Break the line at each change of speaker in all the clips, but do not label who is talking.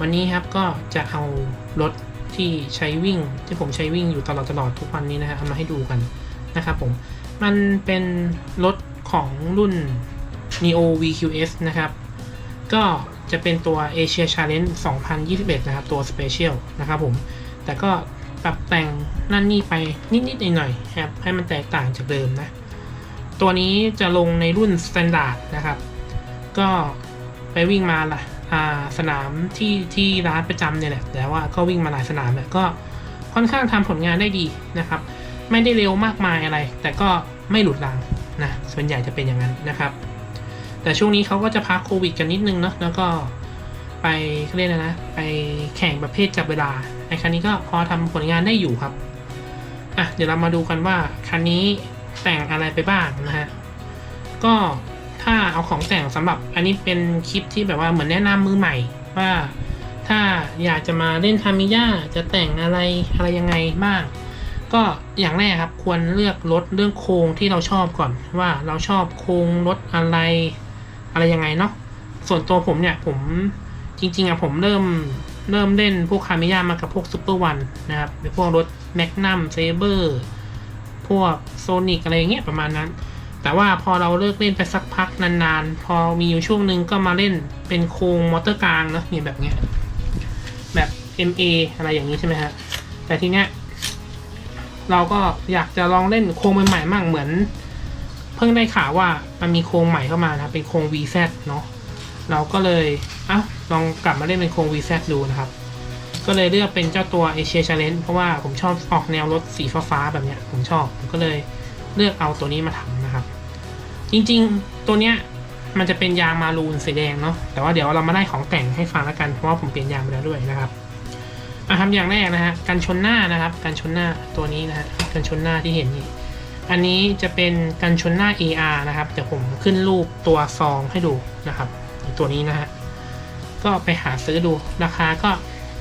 วันนี้ครับก็จะเอารถที่ใช้วิ่งที่ผมใช้วิ่งอยู่ตลอดตลอดทุกวันนี้นะฮะเอามาให้ดูกันนะครับผม มันเป็นรถของรุ่น neo vqs นะครับ ก็จะเป็นตัว Asia Challenge 2021 นะครับ ตัว Special นะครับผม แต่ก็ปรับแต่งนั่นนี่ไปนิดๆหน่อยๆครับ ให้มันแตกต่างจากเดิมนะ ตัวนี้จะลงในรุ่น Standard นะครับ ก็ไปวิ่งมาละอ่า สนามที่ที่ร้านประจำเนี่ยแหละแต่ว่าก็วิ่งมาหลายสนามแหละก็ค่อนข้างทำผลงานได้ดีนะครับ ไม่ได้เร็วมากมายอะไร แต่ก็ไม่หลุดรางนะส่วนใหญ่จะเป็นอย่างนั้นนะครับ แต่ช่วงนี้เขาก็จะพักโควิดกันนิดนึงเนาะแล้วก็ไปเขาเรียกอะไรนะไปแข่งประเภทจับเวลาในคันนี้ก็พอทำผลงานได้อยู่ครับอะเดี๋ยวเรามาดูกันว่าคันนี้แต่งอะไรไปบ้างนะฮะก็ ถ้าเอาของแต่งสำหรับอันนี้เป็นคลิปที่แบบว่าเหมือนแนะนำมือใหม่ว่า ถ้าอยากจะมาเล่นทามิยาจะแต่งอะไรอะไรยังไงบ้าง ก็อย่างแรกครับควรเลือกรถเรื่องโครงที่เราชอบก่อนว่าเราชอบโครงรถอะไรอะไรยังไงเนาะส่วนตัวผมเนี่ยผมจริงๆอะผมเริ่มเริ่มเล่นพวกคามิยามากับพวกซูเปอร์วันนะครับเป็นพวกรถแมกนัมเซเบอร์พวกโซนิกอะไรเงี้ยประมาณนั้น แต่ว่าพอเราเลิกเล่นไปสักพักนานๆ พอมีอยู่ช่วงหนึ่งก็มาเล่นเป็นโครงมอเตอร์กลางเนาะมีแบบเนี้ยแบบ MA อะไรอย่างนี้ใช่ไหมฮะ แต่ทีเนี้ยเราก็อยากจะลองเล่นโครงใหม่ๆมั่งเหมือน เพิ่งได้ข่าวว่ามันมีโครงใหม่เข้ามานะเป็นโครง VZ เนาะเราก็เลยอะลองกลับมาเล่นเป็นโครง VZ ดูนะครับ ก็เลยเลือกเป็นเจ้าตัว Asia Challenge เพราะว่าผมชอบออกแนวรถสีฟ้าๆแบบเนี้ยผมชอบผมก็เลย เลือกเอาตัวนี้มาทำนะครับ จริงๆตัวเนี้ยมันจะเป็นยางมารูนสีแดงเนาะแต่ว่าเดี๋ยวเรามาได้ของแต่งให้ฟังแล้วกันเพราะว่าผมเปลี่ยนยางไปแล้วด้วยนะครับอะทำอย่างแรกนะฮะกันชนหน้านะครับกันชนหน้าตัวนี้นะฮะกันชนหน้าที่เห็นนี่อันนี้จะเป็นกันชนหน้า AR นะครับเดี๋ยวผมขึ้นรูปตัวซองให้ดูนะครับตัวนี้นะฮะก็ไปหาซื้อดูราคาก็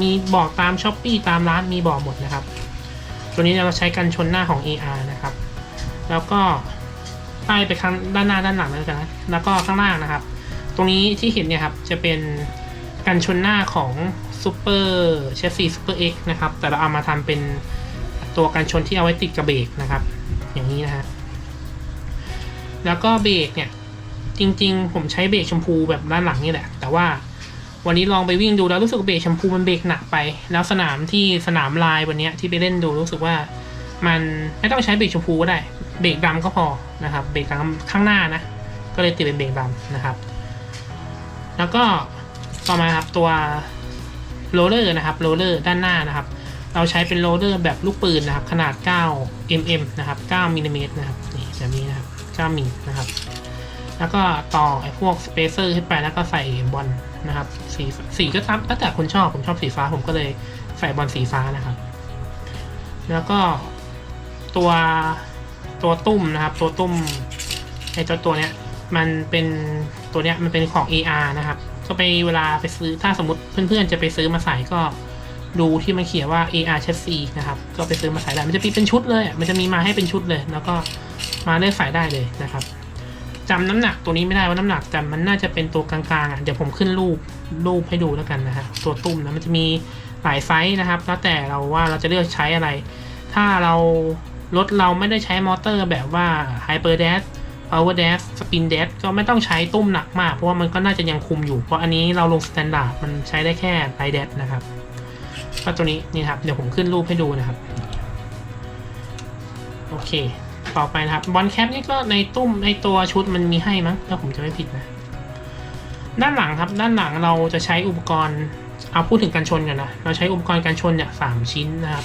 มีบอกตามช้อปปีตามร้านมีบอกหมดนะครับ ตัวนี้เราใช้กันชนหน้าของ AR นะครับ แล้วก็ไล่ไปข้างด้านหน้าด้านหลังแล้วกันนะแล้วก็ข้างล่างนะครับ ตรงนี้ที่เห็นเนี่ยครับจะเป็นกันชนหน้าของซูเปอร์เชฟซีซูเปอร์เอ็กนะครับ แต่เราเอามาทำเป็นตัวกันชนที่เอาไว้ติดกับเบรกนะครับ อย่างนี้นะฮะแล้วก็เบรกเนี่ยจริง ๆ ผมใช้เบรกชมพูแบบด้านหลังนี่แหละ แต่ว่าวันนี้ลองไปวิ่งดูแล้วรู้สึกเบรกชมพูมันเบรกหนักไป แล้วสนามที่สนามลายวันนี้ที่ไปเล่นดูรู้สึกว่ามันไม่ต้องใช้เบรกชมพูก็ได้ เบรกดำก็พอนะครับเบรกดำข้างหน้านะก็เลยติดเป็นเบรกดำนะครับ แล้วก็ต่อมาครับตัวโรลเลอร์นะครับโรลเลอร์ด้านหน้านะครับ เราใช้เป็นโรลเลอร์แบบลูกปืนนะครับ ขนาด 9 mm นะครับ 9มิลลิเมตรนะครับนี่แบบนี้นะครับ 9มิลนะครับ แล้วก็ต่อไอ้พวกสเปเซอร์ขึ้นไปแล้วก็ใส่บอลนะครับ สีสีก็ตามแล้วแต่คนชอบผมชอบสีฟ้าผมก็เลยใส่บอลสีฟ้านะครับ แล้วก็ตัว ตัวตุ้มนะครับ ตัวตุ้มไอ้เจ้าตัวเนี้ยมันเป็นตัวเนี้ยมันเป็นของ AR นะครับ ก็ไปเวลาไปซื้อถ้าสมมติเพื่อนๆจะไปซื้อมาใส่ก็ดูที่มันเขียนว่า AR chassis นะครับ ก็ไปซื้อมาใส่ได้ มันจะมีเป็นชุดเลย มันจะมีมาให้เป็นชุดเลย แล้วก็มาเลือกใส่ได้เลยนะครับจำน้ำหนักตัวนี้ไม่ได้ว่าน้ำหนักแต่มันน่าจะเป็นตัวกลางๆอะ เดี๋ยวผมขึ้นรูปรูปให้ดูแล้วกันนะฮะ ตัวตุ้มนะ มันจะมีหลายไซส์นะครับ แล้วแต่เราว่าเราจะเลือกใช้อะไร ถ้าเรา รถเราไม่ได้ใช้มอเตอร์แบบว่า Hyper Dash Power Dash Spin Dash ก็ไม่ต้องใช้ตุ้มหนักมาก เพราะว่ามันก็น่าจะยังคุมอยู่ เพราะอันนี้เราลง Standard มันใช้ได้แค่ Light Dash นะครับ ก็ตัวนี้นี่ครับ เดี๋ยวผมขึ้นรูปให้ดูนะครับ โอเค ต่อไปนะครับบอลแคปนี่ก็ในตุ้มในตัวชุดมันมีให้มั้งถ้าผมจะไม่ผิดนะด้านหลังครับด้านหลังเราจะใช้อุปกรณ์เอาพูดถึงการชนกันนะ เราใช้อุปกรณ์การชนเนี่ยสามชิ้นนะครับ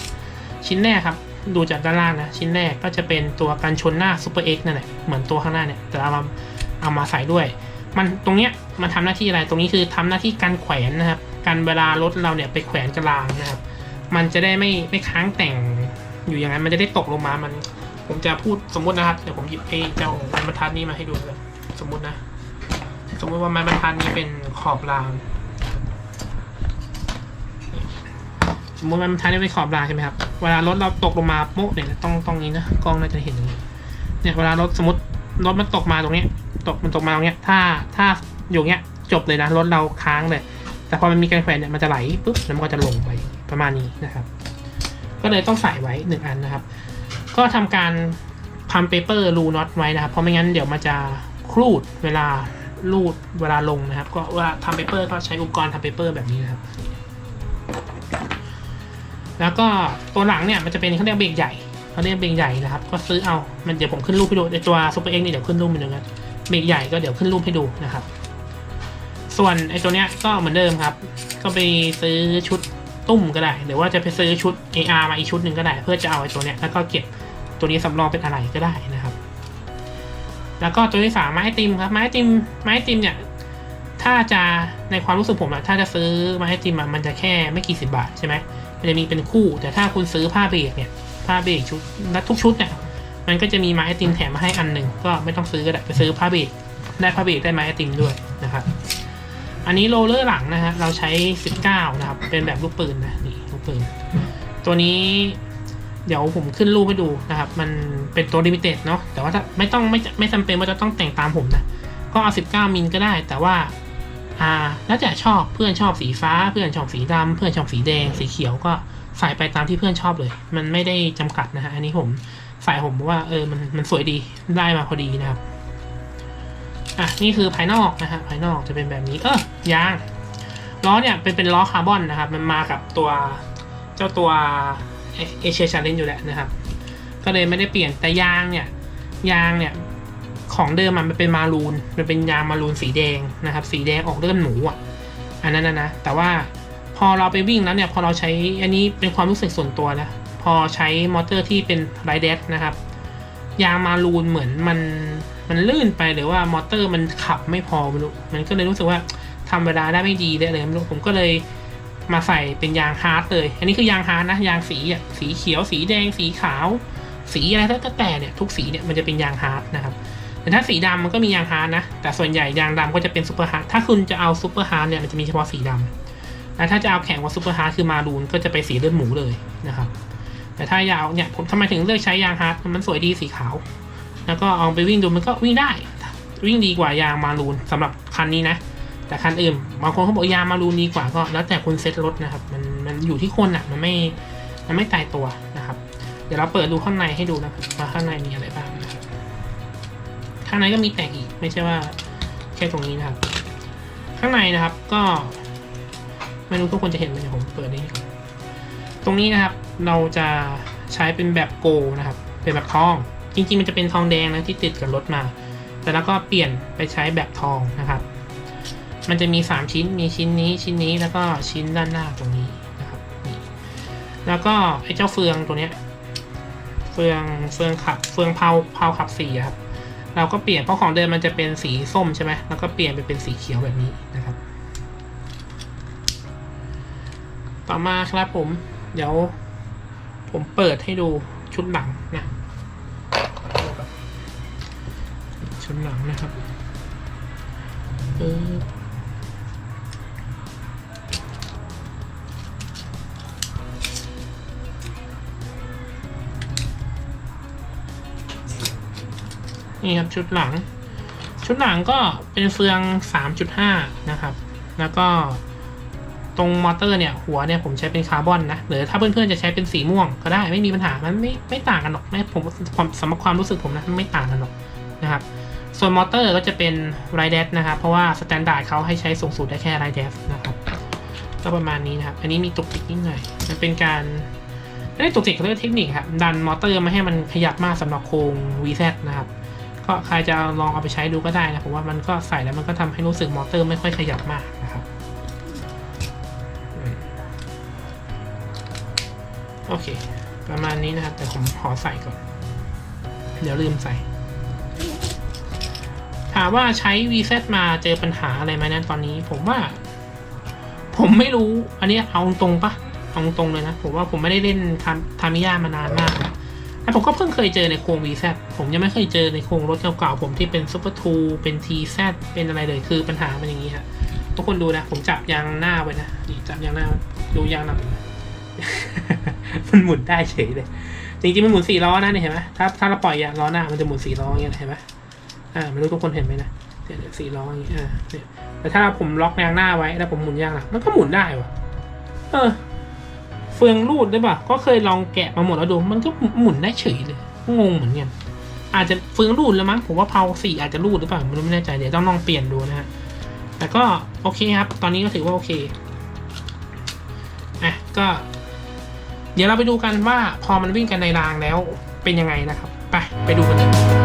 ชิ้นแรกครับ ดูจากด้านล่างนะ ชิ้นแรกก็จะเป็นตัวกันชนหน้า Super X นั่นแหละเหมือนตัวข้างหน้าเนี่ยแต่เอามาเอามาใส่ด้วย มันตรงเนี้ยมันทำหน้าที่อะไรตรงนี้คือทำหน้าที่การแขวนนะครับการเวลารถเราเนี่ยไปแขวนกระรางนะครับ มันจะได้ไม่ไม่ค้างแต่งอยู่อย่างนั้นมันจะได้ตกลงมามัน ผมจะพูดสมมตินะครับเดี๋ยวผมหยิบไอ้เจ้าไม้บรรทัดนี้มาให้ดูเลยสมมตินะ สมมติว่าไม้บรรทัดนี้เป็นขอบราง มมติมันท้ายด้วยเป็นขอบราใช่ไหมครับเวลารถเราตกลงมาโป๊ะเนี่ยต้องต้องนี้นะกล้องน่าจะเห็นอย่างนี้เนี่ยเวลารถสมมติรถมันตกมาตรงนี้ ตกมันตกมาตรงนี้ถ้าถ้าอยู่เนี้ยจบเลยนะรถเราค้างเลย แต่พอมันมีการแขวนเนี่ยมันจะไหลปุ๊บแล้วมันก็จะลงไปประมาณนี้นะครับ ก็เลยต้องใส่ไว้หนึ่งอันนะครับ ก็ทำการพัมเปเปอร์รูน็อตไว้นะครับ เพราะไม่งั้นเดี๋ยวมันจะครูดเวลารูดเวลาลงนะครับ ก็วลาทำเปเปอร์ก็ใช้อุปกรณ์ทำเปเปอร์แบบนี้นะครับ แล้วก็ตัวหลังเนี่ยมันจะเป็นเขาเรียกเบรกใหญ่เขาเรียกเบรกใหญ่นะครับ ก็ซื้อเอา มันเดี๋ยวผมขึ้นรูปให้ดูในตัวซูเปอร์เอ็กนี่เดี๋ยวขึ้นรูปให้ดูกันเบรกใหญ่ก็เดี๋ยวขึ้นรูปให้ดูนะครับ ส่วนไอ้ตัวเนี้ยก็เหมือนเดิมครับ ก็ไปซื้อชุดตุ้มก็ได้ หรือว่าจะไปซื้อชุด AR มาอีกชุดหนึ่งก็ได้ เพื่อจะเอาไอ้ตัวเนี้ยแล้วก็เก็บตัวนี้สำรองเป็นอะไรก็ได้นะครับ แล้วก็ตัวที่สามไม้ติมครับ ไม้ติมไม้ติมเนี่ยถ้าจะในความรู้สึกผมอะถ้าจะซื้อไม้ติมอะมันจะแค่ไม่กี่สิบบาทใช่ไหม มันจะมีเป็นคู่ แต่ถ้าคุณซื้อผ้าเบรกเนี่ยผ้าเบรกชุดและทุกชุดเนี่ยมันก็จะมีไม้ไอติมแถมมาให้อันหนึ่งก็ไม่ต้องซื้อก็ได้ไปซื้อผ้าเบรกได้ผ้าเบรกได้ไม้ไอติมด้วยนะครับ อันนี้โรลเลอร์หลังนะฮะเราใช้ 19 นะครับ เป็นแบบลูกปืนนะนี่ลูกปืน ตัวนี้เดี๋ยวผมขึ้นรูปให้ดูนะครับ มันเป็นตัวลิมิเต็ดเนาะแต่ว่าถ้าไม่ต้องไม่ไม่จำเป็นว่าจะต้องแต่งตามผมนะ ก็เอา 19 มิลก็ได้ แต่ว่า อ่าแล้วแต่ชอบเพื่อนชอบสีฟ้า เพื่อนชอบสีดำเพื่อนชอบสีแดง สีเขียวก็ใส่ไปตามที่เพื่อนชอบเลย มันไม่ได้จำกัดนะฮะอันนี้ผมใส่ผมว่าเออมันมันสวยดีได้มาพอดีนะครับอะนี่คือภายนอกนะฮะภายนอกจะเป็นแบบนี้เออยางล้อเนี่ยเป็นเป็นล้อคาร์บอนนะครับ มันมากับตัวเจ้าตัวเอเชียชาเลนจ์อยู่แล้วนะครับ ก็เลยไม่ได้เปลี่ยนแต่ยางเนี่ยยางเนี่ย ของเดิมมันเป็นมารูน มันเป็นยางมารูนสีแดงนะครับ สีแดงออกเลือดหมูอะ อันนั้นนะนะ แต่ว่าพอเราไปวิ่งแล้วเนี่ย พอเราใช้อันนี้เป็นความรู้สึกส่วนตัวนะ พอใช้มอเตอร์ที่เป็นไรเดสนะครับ ยางมารูนเหมือนมันมันลื่นไปหรือว่ามอเตอร์มันขับไม่พอไม่รู้ มันก็เลยรู้สึกว่าทำเวลาได้ไม่ดีได้เลยไม่รู้ผมก็เลยมาใส่เป็นยางฮาร์ดเลย อันนี้คือยางฮาร์ดนะ ยางสีอะ สีเขียว สีแดง สีขาว สีอะไรก็แต่เนี่ย ทุกสีเนี่ยมันจะเป็นยางฮาร์ดนะครับ แต่ถ้าสีดำมันก็มียางฮาร์ดนะ แต่ส่วนใหญ่ยางดำก็จะเป็นซูเปอร์ฮาร์ดถ้าคุณจะเอาซูเปอร์ฮาร์ดเนี่ยมันจะมีเฉพาะสีดำแล้วถ้าจะเอาแข่งกว่าซูเปอร์ฮาร์ดคือมารูนก็จะไปสีเลือดหมูเลยนะครับ แต่ถ้ายาวเนี่ยผมทำไมถึงเลือกใช้ยางฮาร์ดมันสวยดีสีขาว แล้วก็เอาไปวิ่งดูมันก็วิ่งได้ วิ่งดีกว่ายางมารูนสำหรับคันนี้นะ แต่คันอื่นบางคนเขาบอกยางมารูนดีกว่าก็ แล้วแต่คุณเซ็ตรถนะครับ มันมันอยู่ที่คนอะมันไม่มันไม่ตายตัวนะครับ เดี๋ยวเราเปิดดูข้างในให้ดูนะว่าข้างในมีอะไรบ้างางในก็มีแตกอีก ไม่ใช่ว่าแค่ตรงนี้นะครับ ข้างในนะครับก็ไม่รู้ทุกคนจะเห็นไหมผมเปิดนี้ก่ตรงนี้นะครับเราจะใช้เป็นแบบโกนะครับ เป็นแบบทอง จริงๆ มันจะเป็นทองแดงนะที่ติดกับรถมา แต่แล้วก็เปลี่ยนไปใช้แบบทองนะครับ มันจะมี 3 ชิ้น มีชิ้นนี้ ชิ้นนี้ แล้วก็ชิ้นด้านหน้าตรงนี้นะครับนี่แล้วก็ไอ้เจ้าเฟืองตัวเนี้ย เฟือง เฟืองขับ เฟืองเผาเผาขับสีครับ เราก็เปลี่ยนเพราะของเดิมมันจะเป็นสีส้มใช่ไหมแล้วก็เปลี่ยนไปเป็นสีเขียวแบบนี้นะครับ ต่อมาครับผม เดี๋ยวผมเปิดให้ดูชุดหลังนะ ชุดหลังนะครับเออ นี่ครับชุดหลัง ชุดหลังก็เป็นเฟือง 3.5 นะครับ แล้วก็ตรงมอเตอร์เนี่ยหัวเนี่ยผมใช้เป็นคาร์บอนนะหรือถ้าเพื่อนๆจะใช้เป็นสีม่วงก็ได้ไม่มีปัญหามันไม่ไม่ต่างกันหรอกไม่ผมความสำหรับความรู้สึกผมนะไม่ต่างกันหรอกนะครับส่วนมอเตอร์ก็จะเป็นไรเดสนะครับ เพราะว่าสแตนดาร์ดเขาให้ใช้สูงสุดได้แค่ไรเดสนะครับก็ประมาณนี้นะครับ อันนี้มีตุกติกนิดหน่อยมันเป็นการไม่ได้ตุกติกเขาเรียกเทคนิคครับดันมอเตอร์ม่ให้มันขยับมากสำหรับโครง VZ นะครับ ก็ใครจะลองเอาไปใช้ดูก็ได้นะผมว่ามันก็ใส่แล้วมันก็ทำให้รู้สึกมอเตอร์ไม่ค่อยขยับมากนะครับโอเค ประมาณนี้นะครับ แต่ผมขอใส่ก่อน เดี๋ยวลืมใส่ ถามว่าใช้ VZ มาเจอปัญหาอะไรไหมนั้นตอนนี้ผมว่า ผมไม่รู้ อันนี้เอาตรงปะเอาตรงเลยนะ ผมว่าผมไม่ได้เล่นทาทามิยามานานมาก แต่ผมก็เพิ่งเคยเจอในโครง VZ ผมยังไม่เคยเจอในโครงรถเก่าๆผมที่เป็น Super 2เป็น TZ เป็นอะไรเลยคือปัญหามันอย่างนี้ฮะทุกคนดูนะ ผมจับยางหน้าไว้นะนี่จับยางหน้าดูยางหน้ามันหมุนได้เฉยเลยจริงๆมันหมุนสี่ล้อนะเนี่ยเห็นไหมถ้าถ้าเราปล่อยยางล้อหน้ามันจะหมุนสี่ล้ออย่างเงี้ยเห็นไหมอ่าไม่รู้ทุกคนเห็นไหมนะเนี่ยเนี่ยสี่ล้ออย่างเงี้ยอ่าแต่ถ้าผมล็อกยางหน้าไว้แล้วผมหมุนยางหลังมันก็หมุนได้วะเออ เฟืองรูดได้ปะก็เคยลองแกะมาหมดแล้วดูมันก็หมุนได้เฉยเลยงงเหมือนกันอาจจะเฟืองรูดแล้วมั้งผมว่าเพาสี่อาจจะรูดหรือเปล่าไม่รู้ไม่แน่ใจเดี๋ยวต้องลองเปลี่ยนดูนะฮะแต่ก็โอเคครับ ตอนนี้ก็ถือว่าโอเคอะก็ เดี๋ยวเราไปดูกันว่าพอมันวิ่งกันในรางแล้วเป็นยังไงนะครับ ไปไปดูกันเลย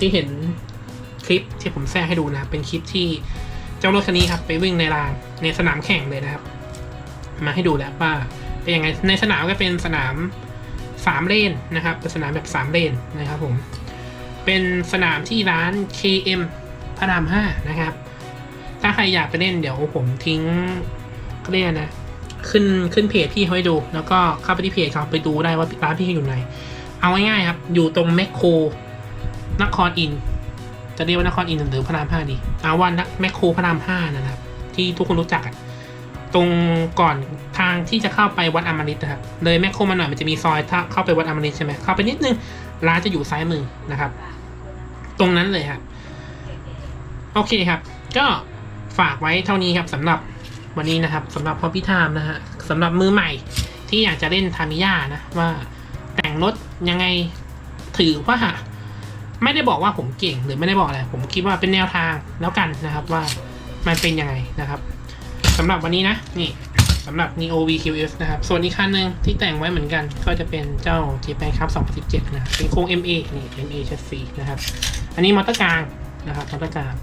ที่เห็นคลิปที่ผมแทรกให้ดูนะครับ เป็นคลิปที่เจ้ารถคันนี้ครับ ไปวิ่งในรางในสนามแข่งเลยนะครับ มาให้ดูแล้วว่าเป็นยังไงในสนามก็เป็นสนามสามเลนนะครับเป็นสนามแบบสามเลนนะครับผมเป็นสนามที่ร้าน KM พระรามห้านะครับ ถ้าใครอยากไปเล่นเดี๋ยวผมทิ้งเขาเรียกนะขึ้นขึ้นเพจพี่เขาให้ดู แล้วก็เข้าไปที่เพจเขาไปดูได้ว่าร้านพี่เขาอยู่ไหน เอาง่ายๆครับ อยู่ตรงแมคโคร นครอิน จะเรียกว่านครอินหรือพระรามห้าดีเอาว่านักแมคโครพระรามห้านะครับ ที่ทุกคนรู้จักตรงก่อนทางที่จะเข้าไปวัดอมฤตนะครับ เลยแมคโครมาหน่อยมันจะมีซอยถ้าเข้าไปวัดอมฤตใช่ไหมเข้าไปนิดนึงร้านจะอยู่ซ้ายมือนะครับ ตรงนั้นเลยครับ โอเคครับ ก็ฝากไว้เท่านี้ครับสำหรับวันนี้นะครับสำหรับพอพี่ทามนะฮะสำหรับมือใหม่ที่อยากจะเล่นทามิยานะว่าแต่งรถยังไงถือว่า ไม่ได้บอกว่าผมเก่งหรือไม่ได้บอกอะไร ผมคิดว่าเป็นแนวทางแล้วกันนะครับว่ามันเป็นยังไงนะครับสำหรับวันนี้นะนี่สำหรับ Neo VQS นะครับ ส่วนอีกคันหนึ่งที่แต่งไว้เหมือนกัน ก็จะเป็นเจ้า Japan Cup 2017 นะ เป็นโครง MA นี่ MA chassis นะครับ อันนี้มอเตอร์กลางนะครับมอเตอร์กลาง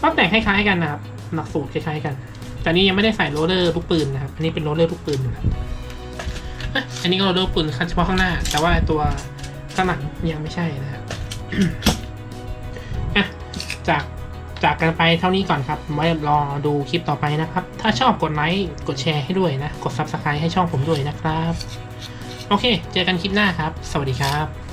ก็แต่งคล้ายๆกันนะครับหลักสูตรคล้ายๆกัน แต่นี่ยังไม่ได้ใส่โรเลอร์ลูกปืนนะครับ อันนี้เป็นโรเลอร์ลูกปืนนะครับอันนี้ก็โรเลอร์ปืนเฉพาะข้างหน้า แต่ว่าตัวข้างหลังยังไม่ใช่นะครับ อะจากจากกันไปเท่านี้ก่อนครับไว้รอดูคลิปต่อไปนะครับ ถ้าชอบกดไลค์กดแชร์ให้ด้วยนะ กด Subscribe ให้ช่องผมด้วยนะครับ โอเค เจอกันคลิปหน้าครับ สวัสดีครับ